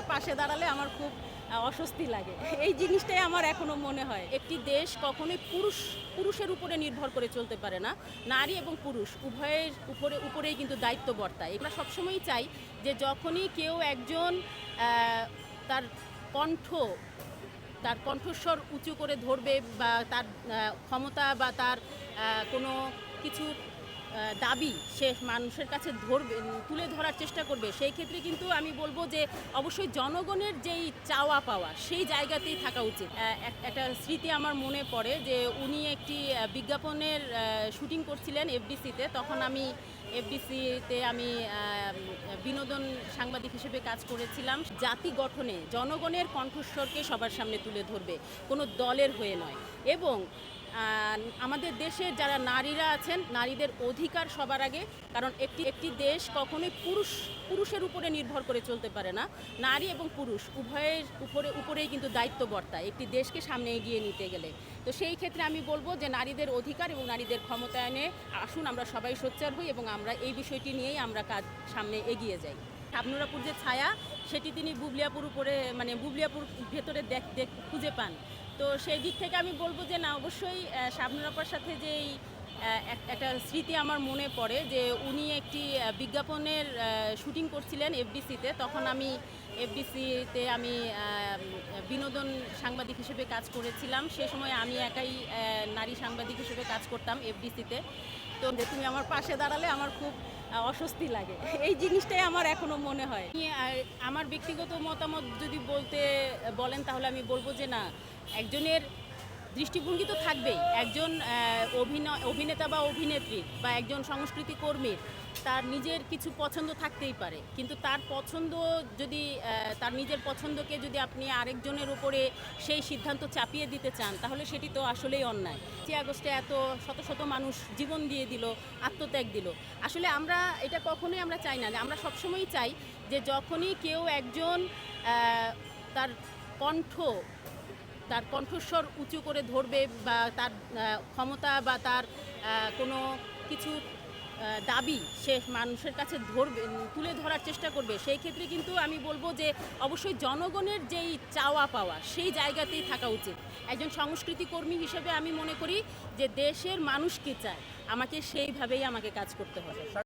আমার পাশে দাঁড়ালে আমার খুব অস্বস্তি লাগে। এই জিনিসটাই আমার এখনও মনে হয়। একটি দেশ কখনোই পুরুষ, পুরুষের উপরে নির্ভর করে চলতে পারে না। নারী এবং পুরুষ, উভয়ের উপরে, উপরেই কিন্তু দায়িত্ব বর্তায়। আমরা সবসময়ই চাই যে যখনই কেউ একজন তার কণ্ঠ, তার কণ্ঠস্বর উঁচু করে ধরবে বা তার ক্ষমতা বা তার কোনো কিছু দাবি সে মানুষের কাছে ধরবে, তুলে ধরার চেষ্টা করবে, সেই ক্ষেত্রে কিন্তু আমি বলব যে অবশ্যই জনগণের যেই চাওয়া পাওয়া, সেই জায়গাতেই থাকা উচিত। এক- একটা স্মৃতি আমার মনে পড়ে যে উনি একটি বিজ্ঞাপনের শুটিং করছিলেন এফডিসিতে, তখন আমি এফডিসিতে আমি বিনোদন সাংবাদিক হিসেবে কাজ করেছিলাম। জাতি গঠনে জনগণের কণ্ঠস্বরকে সবার সামনে তুলে ধরবে, কোনো দলের হয়ে নয়। এবং আমাদের দেশের যারা নারীরা আছেন, নারীদের অধিকার সবার আগে, কারণ একটি একটি দেশ কখনোই পুরুষ, পুরুষের উপরে নির্ভর করে চলতে পারে না। নারী এবং পুরুষ, উভয়ের উপরে, উপরেই কিন্তু দায়িত্ব বর্তায়। একটি দেশকে সামনে এগিয়ে নিতে গেলে। তো সেই ক্ষেত্রে আমি বলব যে নারীদের অধিকার এবং নারীদের ক্ষমতায়নে আসুন, আমরা সবাই সোচ্চার হই এবং আমরা এই বিষয়টি নিয়েই আমরা কাজ সামনে এগিয়ে যাই। শাবনুরাপুর যে ছায়া, সেটি তিনি বুবলিয়াপুর উপরে মানে বুবলিয়াপুর ভেতরে দেখ দেখ, খুঁজে পান। তো সেই দিক থেকে আমি বলব যে না অবশ্যই শাবনুর আপার সাথে আহ, এক- একটা স্মৃতি আমার মনে পড়ে যে উনি একটি বিজ্ঞাপনের শুটিং করছিলেন এফডিসিতে। তখন আমি এফডিসিতে আমি বিনোদন সাংবাদিক হিসেবে কাজ করেছিলাম। সে সময় আমি একাই নারী সাংবাদিক হিসেবে কাজ করতাম এফডিসিতে। তো তুমি আমার পাশে দাঁড়ালে আমার খুব অস্বস্তি লাগে। এই জিনিসটাই আমার এখনও মনে হয়। আমি, আমার ব্যক্তিগত মতামত যদি বলতে বলেন তাহলে আমি বলব যে না একজনের দৃষ্টিভঙ্গি তো থাকবেই। একজন অভিনয়, অভিনেতা বা অভিনেত্রী বা একজন সংস্কৃতি কর্মীর তার নিজের কিছু পছন্দ থাকতেই পারে। কিন্তু তার পছন্দ যদি তার নিজের পছন্দকে যদি আপনি আরেকজনের উপরে সেই সিদ্ধান্ত চাপিয়ে দিতে চান, তাহলে সেটি তো আসলেই অন্যায়। পাঁচই আগস্টে এত শত শত মানুষ জীবন দিয়ে দিল, আত্মত্যাগ দিল। আসলে আমরা এটা কখনোই আমরা চাই না। আমরা সবসময়ই চাই যে যখনই কেউ একজন তার কণ্ঠ তার কণ্ঠস্বর উঁচু করে ধরবে বা তার ক্ষমতা বা তার কোনো কিছু দাবি সে মানুষের কাছে ধরবে তুলে ধরার চেষ্টা করবে, সেই ক্ষেত্রে কিন্তু আমি বলব যে অবশ্যই জনগণের যেই চাওয়া পাওয়া, সেই জায়গাতেই থাকা উচিত। একজন সংস্কৃতি কর্মী হিসেবে আমি মনে করি যে দেশের মানুষ কি চায়, আমাকে সেইভাবেই আমাকে কাজ করতে হবে।